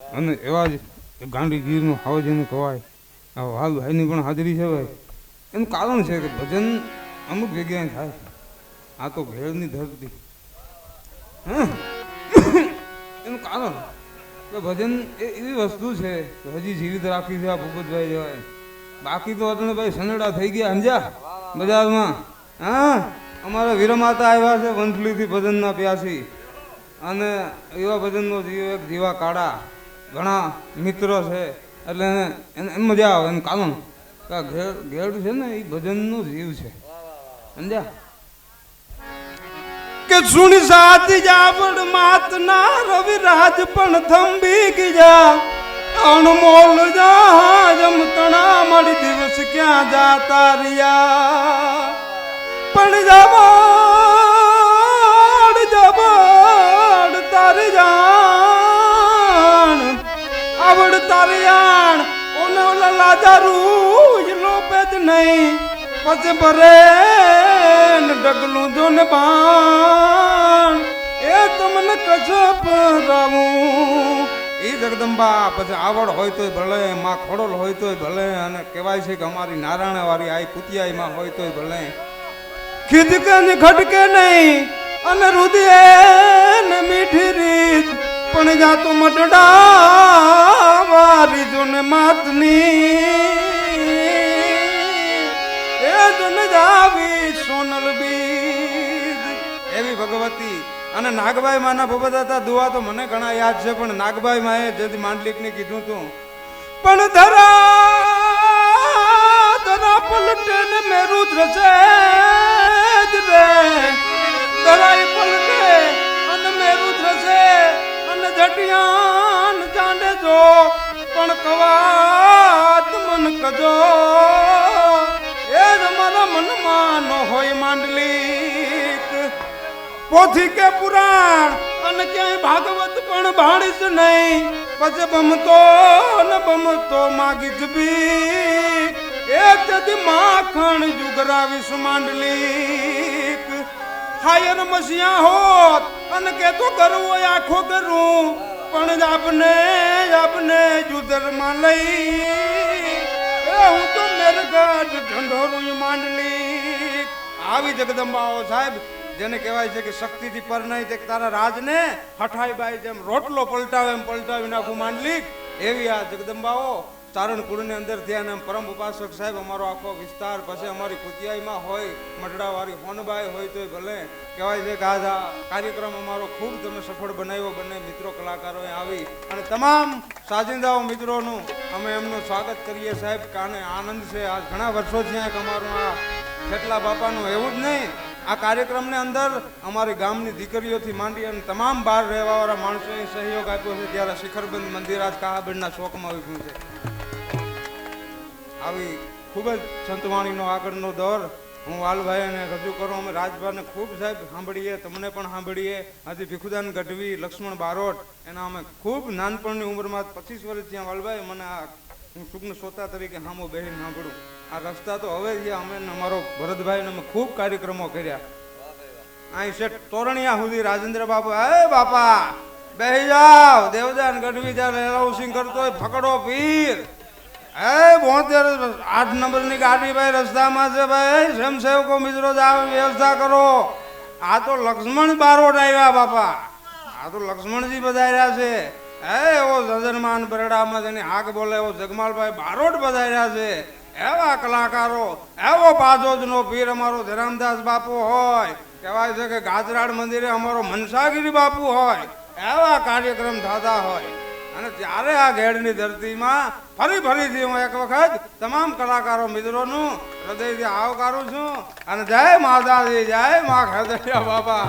અને એવા જ ગાંડી ગીરનું હાવ કહેવાય. આ વાલ ભાઈની પણ હાજરી છે ભાઈ. એનું કારણ છે કે ભજન અમુક જગ્યાએ થાય આ તો ભેળની ધરતી? એનું કારણ કે ભજન એ એવી વસ્તુ છે કે હજી જીવિત રાખી છે આ ભૂપતભાઈ જવાય બાકી તો અટણે ભાઈ સનેડા થઈ ગયા સમજા બજારમાં. હા? અમારા વીરમાતા આવ્યા છે વંથલીથી ભજનના પ્યાસી. અને એવા ભજનનો જીવ એક જીવા કાળા. ઘણા મિત્રો છે, એટલે એને મજા આવે એનું કારણ આ ઘેડ છે ને, એ ભજનનું જીવ છે. સમજ્યા? કે સુણી સાચી જાવડ માત ના રવિ રાજ પણ થંભી ગયા અણમોલ જહાજમ તણા મળી દિવસ ક્યાં જાતા રિયા પણ જવાડ લાજારું લોપે જ નહીં. પછી ભરે ડગલું જો ને બાણ. એ તમને કશપ રાવું. એ જગદંબા, પછી આવડ હોય તોય ભલે, માં ખોડલ હોય તોય ભલે, અને કહેવાય છે કે અમારી નારાયણ વાળી આઈ કુતિયાઈમાં હોય તોય ભલે. ખીદકે ને ખટકે નહીં, અને રુદિયે ને મીઠી રીત પણ જાતો મટડા વારી જો ને માતની. એ જો જાવી સોનલ બીજ. એવી ભગવતી. અને નાગભાઈ માના ભગવત હતા દુઆ તો મને ઘણા યાદ છે, પણ નાગભાઈ માએ જેથી માંડલિકને કીધું તું. પણ ધરા ધરા પલટે ને મેરું દ્રસે જટિયાન ચાંડે જો પણ કવાત મન કજો એ જ મારા મનમાં ન હોય માંડલી પોથી કે પુરાણ, અને ક્યાંય ભાગવત પણ ભાણીશ નહીં. પછી બમતો ને બમતો માગીશ બી એ જદી માખણ જુગરાવીશ માંડલી હાયર મસિયા હોત, અને કે તો કરવો આખો કરું પણ આપને આપને જુદરમાં લઈ. હું તો મેરગઢ ઢંઢોરું માંડલી. આવી જગદંબાઓ સાહેબ, જેને કહેવાય છે કે શક્તિથી પર નહીં, તે તારા રાજને હઠાઈ બાઈ જેમ રોટલો પલટાવે એમ પલટાવી નાખું માંડલી. એવી આ જગદંબાઓ સારણકુળની અંદર ધ્યાન અને પરમ ઉપાસક સાહેબ, અમારો આખો વિસ્તાર પછી અમારી કુતિયાઈમાં હોય, મઢડાવાળી હોનબાઈ હોય તોય ભલે. કહેવાય છે કે આ કાર્યક્રમ અમારો ખૂબ તમે સફળ બનાવ્યો, બંને મિત્રો કલાકારોએ આવી. અને તમામ સાજિંદાઓ મિત્રોનું અમે એમનું સ્વાગત કરીએ સાહેબ કાને આનંદ છે. આ ઘણા વર્ષોથી એક અમારું આ ખેટલા બાપાનું એવું જ નહીં. આ કાર્યક્રમની અંદર અમારી ગામની દીકરીઓથી માંડી અને તમામ બહાર રહેવાવાળા માણસોએ સહયોગ આપ્યો છે. ત્યારે શિખરબંધ મંદિર આજ કાહાબેનના શોકમાં ઉભ્યું છે. આવી ખૂબ જ સંતવાણીનો આગળનો દોર. હું વાલભાઈ અને રજૂ કરું, અમે રાજભાઈને ખૂબ સાહેબ સાંભળીએ, તમને પણ સાંભળીએ. આજે ભીખુદાન ગઢવી, લક્ષ્મણ બારોટ, એના અમે ખૂબ નાનપણની ઉંમરમાં પચીસ વર્ષ ત્યાં વાલભાઈ, મને આ હું સુગ્ન શ્રોતા તરીકે હામો બહેન સાંભળું. આ રસ્તા તો હવે છે, અમે અમારો ભરતભાઈને અમે ખૂબ કાર્યક્રમો કર્યા. અહીં શેઠ તોરણિયા સુધી રાજેન્દ્ર બાપુ હે બાપા, બેહી જાવ દેવદાન ગઢવી જ્યારે એલાઉસિંગ કરતો હોય, ફકડો પીર. હે બોતેર, આઠ નંબરની ગાડી ભાઈ, રસ્તામાં છે ભાઈ. સ્વયંસેવકો મિત્રો વ્યવસ્થા કરો. આ તો લક્ષ્મણ બારોટ આવ્યા બાપા. આ તો લક્ષ્મણજી બધાર્યા છે. હે એવો સજનમાન બરડામાં જેની હાક બોલે એવો જગમાલભાઈ બારોટ બધાર્યા છે. એવા કલાકારો, એવો પાજોજનો પીર અમારો ધરામદાસ બાપુ હોય. કહેવાય છે કે ગાજરાડ મંદિરે અમારો મનસાગીરી બાપુ હોય. એવા કાર્યક્રમ થતા હોય. અને ત્યારે આ ઘેડની ધરતીમાં ફરી ફરીથી હું એક વખત તમામ કલાકારો મિત્રોનું હૃદયથી આવકારું છું. અને જય માતાજી, જય મા ખેદરિયા બાબા